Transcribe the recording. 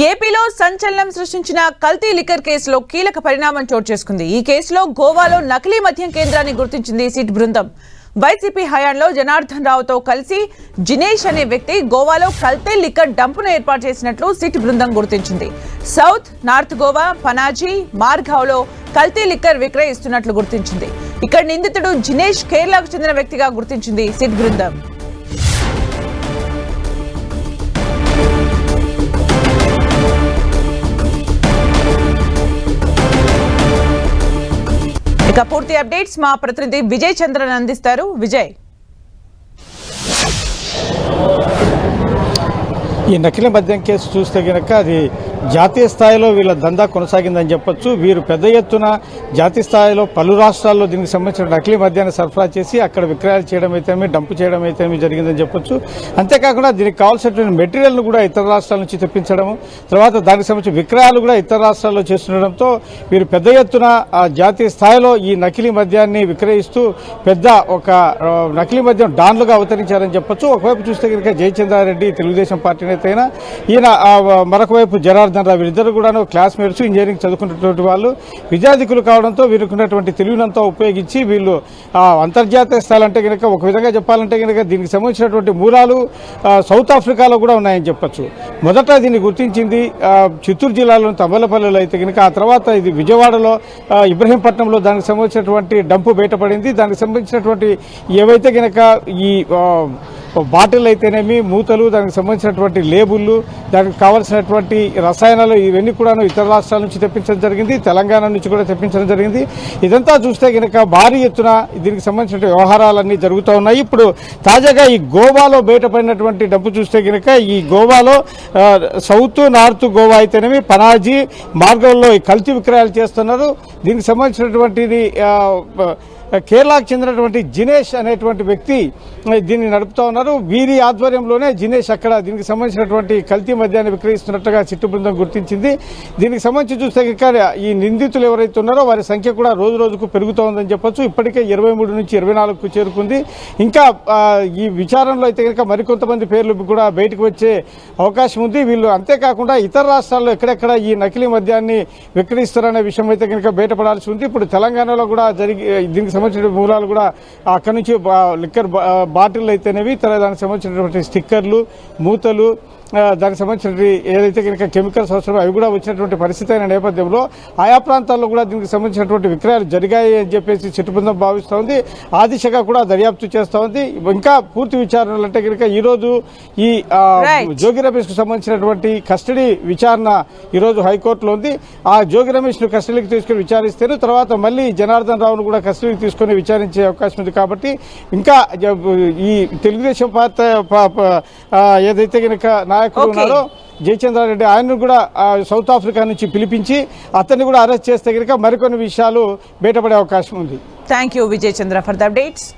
ఏపీలో సంచలనం సృష్టించిన కల్తీ లిక్కర్ కేసులో కీలక పరిణామం చోటు చేసుకుంది. ఈ కేసులో గోవాలో నకిలీ మద్యం కేంద్రాన్ని గుర్తించింది సిట్ బృందం. వైసీపీ హయాంలో జనార్దన్ రావుతో కలిసి జినేష్ అనే వ్యక్తి గోవాలో కల్తీ లిక్కర్ డంపును ఏర్పాటు చేసినట్లు సిట్ బృందం గుర్తించింది. సౌత్ నార్త్ గోవా పనాజీ మార్గావ్లో కల్తీ లిక్కర్ విక్రయిస్తున్నట్లు గుర్తించింది. ఇక్కడ నిందితుడు జినేష్ కేరళకు చెందిన వ్యక్తిగా గుర్తించింది సిట్ బృందం. ఇక పూర్తి అప్డేట్స్ మా ప్రతినిధి విజయ్ చంద్రన్ అందిస్తారు. విజయ్. ఈ నకిలీ మద్యం కేసు చూస్తే కనుక అది జాతీయ స్థాయిలో వీళ్ళ దందా కొనసాగిందని చెప్పొచ్చు. వీరు పెద్ద ఎత్తున జాతీయ స్థాయిలో పలు రాష్ట్రాల్లో దీనికి సంబంధించిన నకిలీ మద్యాన్ని సరఫరా చేసి అక్కడ విక్రయాలు చేయడం అయితేమి డంపు చేయడం అయితేమి జరిగిందని చెప్పొచ్చు. అంతేకాకుండా దీనికి కావాల్సినటువంటి మెటీరియల్ను కూడా ఇతర రాష్ట్రాల నుంచి తెప్పించడం తర్వాత దానికి సంబంధించిన విక్రయాలు కూడా ఇతర రాష్ట్రాల్లో చేస్తుండడంతో వీరు పెద్ద ఎత్తున ఆ, జాతీయ స్థాయిలో ఈ నకిలీ మద్యాన్ని విక్రయిస్తూ పెద్ద ఒక నకిలీ మద్యం డాన్లుగా అవతరించారని చెప్పొచ్చు. ఒకవైపు చూస్తే కనుక జయచంద్రారెడ్డి తెలుగుదేశం పార్టీ నేత అయినా ఈయన మరొకవైపు మరొక వైపు జనార్దన్ రావు వీరిద్దరు కూడా క్లాస్మేట్స్ ఇంజనీరింగ్ చదువుకున్నటువంటి వాళ్ళు. విద్యార్థికులు కావడంతో వీరుకున్నటువంటి తెలివినంతా ఉపయోగించి వీళ్ళు అంతర్జాతీయ స్థాయి అంటే కనుక ఒక విధంగా చెప్పాలంటే కనుక దీనికి సంబంధించినటువంటి మూలాలు సౌత్ ఆఫ్రికాలో కూడా ఉన్నాయని చెప్పొచ్చు. మొదట దీన్ని గుర్తించింది చిత్తూరు జిల్లాలోని తమ్మలపల్లిలో అయితే కనుక ఆ తర్వాత ఇది విజయవాడలో ఇబ్రహీంపట్నంలో దానికి సంబంధించినటువంటి డంపు బయటపడింది. దానికి సంబంధించినటువంటి ఏవైతే కనుక ఈ బాటిల్ అయితేనేమి మూతలు దానికి సంబంధించినటువంటి లేబుళ్ళు దానికి కావాల్సినటువంటి రసాయనాలు ఇవన్నీ కూడా ఇతర రాష్ట్రాల నుంచి తెప్పించడం జరిగింది తెలంగాణ నుంచి కూడా తెప్పించడం జరిగింది. ఇదంతా చూస్తే కనుక భారీ ఎత్తున దీనికి సంబంధించిన వ్యవహారాలన్నీ జరుగుతూ ఉన్నాయి. ఇప్పుడు తాజాగా ఈ గోవాలో బయటపడినటువంటి డబ్బు చూస్తే కనుక ఈ గోవాలో సౌత్ నార్త్ గోవా అయితేనేమి పనాజీ మార్గంలో ఈ కల్తీ విక్రయాలు చేస్తున్నారు. దీనికి సంబంధించినటువంటిది కేరళకు చెందినటువంటి జినేష్ అనేటువంటి వ్యక్తి దీన్ని నడుపుతా ఉన్నారు. వీరి ఆధ్వర్యంలోనే జినేష్ అక్కడ దీనికి సంబంధించినటువంటి కల్తీ మద్యాన్ని విక్రయిస్తున్నట్టుగా చిట్టు బృందం గుర్తించింది. దీనికి సంబంధించి చూస్తే కనుక ఈ నిందితులు ఎవరైతే ఉన్నారో వారి సంఖ్య కూడా రోజు రోజుకు పెరుగుతూ ఉందని చెప్పొచ్చు. ఇప్పటికే ఇరవై మూడు నుంచి ఇరవై నాలుగుకు చేరుకుంది. ఇంకా ఈ విచారణలో అయితే కనుక మరికొంతమంది పేర్లు కూడా బయటకు వచ్చే అవకాశం ఉంది. వీళ్ళు అంతేకాకుండా ఇతర రాష్ట్రాల్లో ఎక్కడెక్కడ ఈ నకిలీ మద్యాన్ని విక్రయిస్తారనే విషయం అయితే కనుక బయటపడాల్సి ఉంది. ఇప్పుడు తెలంగాణలో కూడా జరిగి దీనికి సంబంధించిన మూలాలు కూడా అక్కడి నుంచి బా- లిక్కర్ బా- బాటిల్ అయితేనేవి తర్వాత దానికి సంబంధించినటువంటి స్టిక్కర్లు మూతలు దానికి సంబంధించిన ఏదైతే కనుక కెమికల్స్ అవసరమో అవి కూడా వచ్చినటువంటి పరిస్థితి అయిన నేపథ్యంలో ఆయా ప్రాంతాల్లో కూడా దీనికి సంబంధించినటువంటి విక్రయాలు జరిగాయి అని చెప్పేసి చిట్టు బృందం భావిస్తూ ఉంది. ఆ దిశగా కూడా దర్యాప్తు చేస్తూ ఉంది. ఇంకా పూర్తి విచారణలు అంటే కనుక ఈ రోజు ఈ. జోగి రమేష్కు సంబంధించినటువంటి కస్టడీ విచారణ ఈ రోజు హైకోర్టులో ఉంది. ఆ జోగి రమేష్ను కస్టడీకి తీసుకుని విచారిస్తారు తర్వాత మళ్ళీ జనార్దన్ రావును కూడా కస్టడీకి తీసుకుని విచారించే అవకాశం ఉంది కాబట్టి ఇంకా ఈ తెలుగుదేశం పార్టీ ఏదైతే కనుక నాయకులు Okay. ఉన్నారో జయచంద్రారెడ్డి ఆయన్ను కూడా సౌత్ ఆఫ్రికా నుంచి పిలిపించి అతన్ని కూడా అరెస్ట్ చేస్తే కనుక మరికొన్ని విషయాలు బయటపడే అవకాశం ఉంది thank you Vijay Chandra for the updates